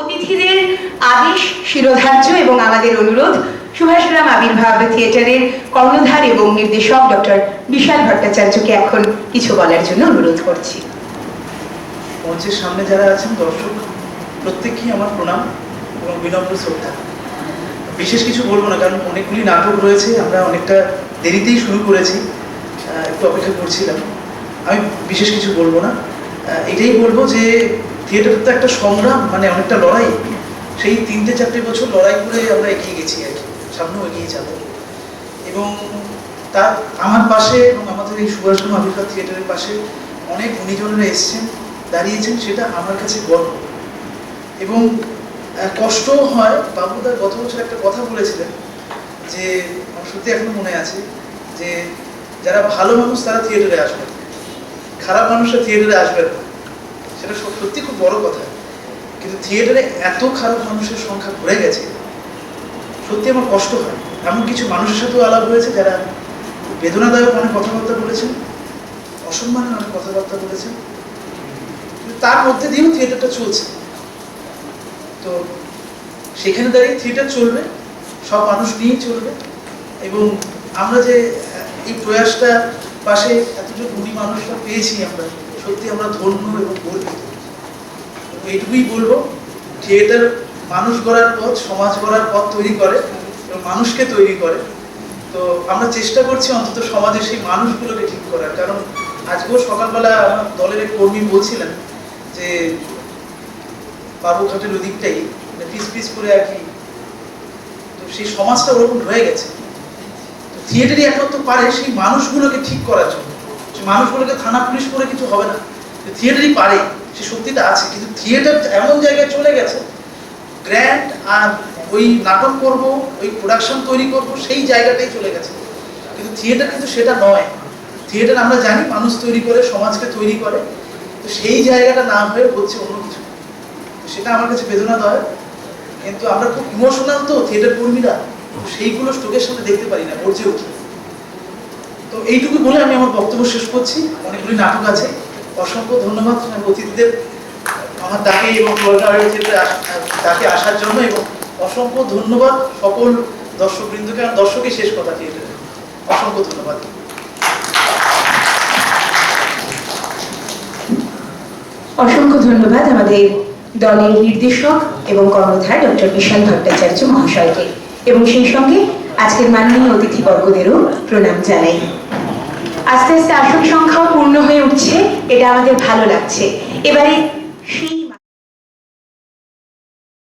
অতিথিদের আদেশ, শিরোধার্য এবং আমাদের অনুরোধ সুভাষরাম আবির্ভাব থিয়েটারের কর্ণধার এবং নির্দেশক ডক্টর বিশাল ভট্টাচার্যকে এখন কিছু বলার জন্য অনুরোধ করছি। মঞ্চের সামনে যারা আছেন দর্শক, প্রত্যেককেই আমার প্রণাম এবং বিনম্র শ্রদ্ধা। বিশেষ কিছু বলব না, কারণ অনেকগুলি নাটক রয়েছে, আমরা অনেকটা দেরিতেই শুরু করেছি একটু অপেক্ষা করছিলাম। আমি বিশেষ কিছু বলব না। এটাই বলব যে থিয়েটার তো একটা সংগ্রাম মানে অনেকটা লড়াই। সেই তিনটে চারটে বছর লড়াই করে আমরা এগিয়ে গেছি আর কি, সামনেও এগিয়ে যাব। এবং তার, আমার পাশে এবং আমাদের এই সুভাষগ্রাম আবির্ভাব থিয়েটারের পাশে অনেক গুণীজনেরা এসছেন, দাঁড়িয়েছেন, সেটা আমার কাছে গর্ব। এবং কষ্টও হয়। বাবুদা গত বছর একটা কথা বলেছিলেন যে, আমার সত্যি এখনও মনে আছে যে, যারা ভালো মানুষ তারা থিয়েটারে আসবে খারাপ মানুষরা থিয়েটারে আসবেন না। সেটা সত্যি খুব বড় কথা। কিন্তু থিয়েটারে এত খারাপ মানুষের সংখ্যা ভরে গেছে, সত্যি আমার কষ্ট হয়। এমন কিছু মানুষের সাথেও আলাপ হয়েছে যারা বেদনাদায়ক অনেক কথাবার্তা বলেছেন, অসম্মানের অনেক কথাবার্তা বলেছেন। তার মধ্যে দিয়েও থিয়েটারটা চলছে। তো সেখানে দাঁড়িয়ে থিয়েটার চলবে, সব মানুষ নিয়েই চলবে এবং আমরা যে এই প্রয়াসটা পাশে এতজন গুণী মানুষরা পেয়েছি আমরা, সত্যি আমরা ধন্য এবং গর্বিত। এইটুকুই বলব থিয়েটার মানুষ গড়ার পথ, সমাজ গড়ার পথ তৈরি করে এবং মানুষকে তৈরি করে। তো আমরা চেষ্টা করছি অন্তত সমাজের সেই মানুষগুলোকে ঠিক করার। কারণ আজকেও সকালবেলা আমার দলের কর্মী বলছিলেন যে বাবুঘাটের ওদিকটাই মানে পিস পিস করে আর কি। তো সেই সমাজটা ওরকম রয়ে গেছে। তো থিয়েটারই একমাত্র পারে সেই মানুষগুলোকে ঠিক করার জন্য। সেই মানুষগুলোকে থানা পুলিশ করে কিছু হবে না। থিয়েটারই পারে, সে শক্তিটা আছে। কিন্তু থিয়েটার এমন জায়গায় চলে গেছে গ্র্যান্ড আর ওই নাটক করব, ওই প্রোডাকশন তৈরি করব, সেই জায়গাটাই চলে গেছে। কিন্তু থিয়েটার কিন্তু সেটা নয়। থিয়েটার আমরা জানি মানুষ তৈরি করে, সমাজকে তৈরি করে। তো সেই জায়গাটা না হয়ে হচ্ছে অন্য কিছু। সেটা আমার কাছে বেদনা দেয় কিন্তু আমরা খুব ইমোশনাল তো থিয়েটার কর্মীরা, সেইগুলো স্টোকের সামনে দেখতে পারি না, গর্জে উঠি। তো এইটুকু বলে আমি আমার বক্তব্য শেষ করছি। অনেকগুলি নাটক আছে। অসংখ্য ধন্যবাদ অতিথিদের, আমার ডাকে এবং ডাকে আসার জন্য এবং অসংখ্য ধন্যবাদ সকল দর্শকবৃন্দকে আর দর্শকই শেষ কথা থিয়েটারে অসংখ্য ধন্যবাদ। অসংখ্য ধন্যবাদ আমাদের দলের নির্দেশক এবং কর্ণধার ডক্টর বিশাল ভট্টাচার্য মহাশয়কে। এবং সেই সঙ্গে আজকের মাননীয় অতিথিবর্গদেরও প্রণাম জানাই। আস্তে আস্তে আসন সংখ্যাও পূর্ণ হয়ে উঠছে, এটা আমাদের ভালো লাগছে। এবারে সেই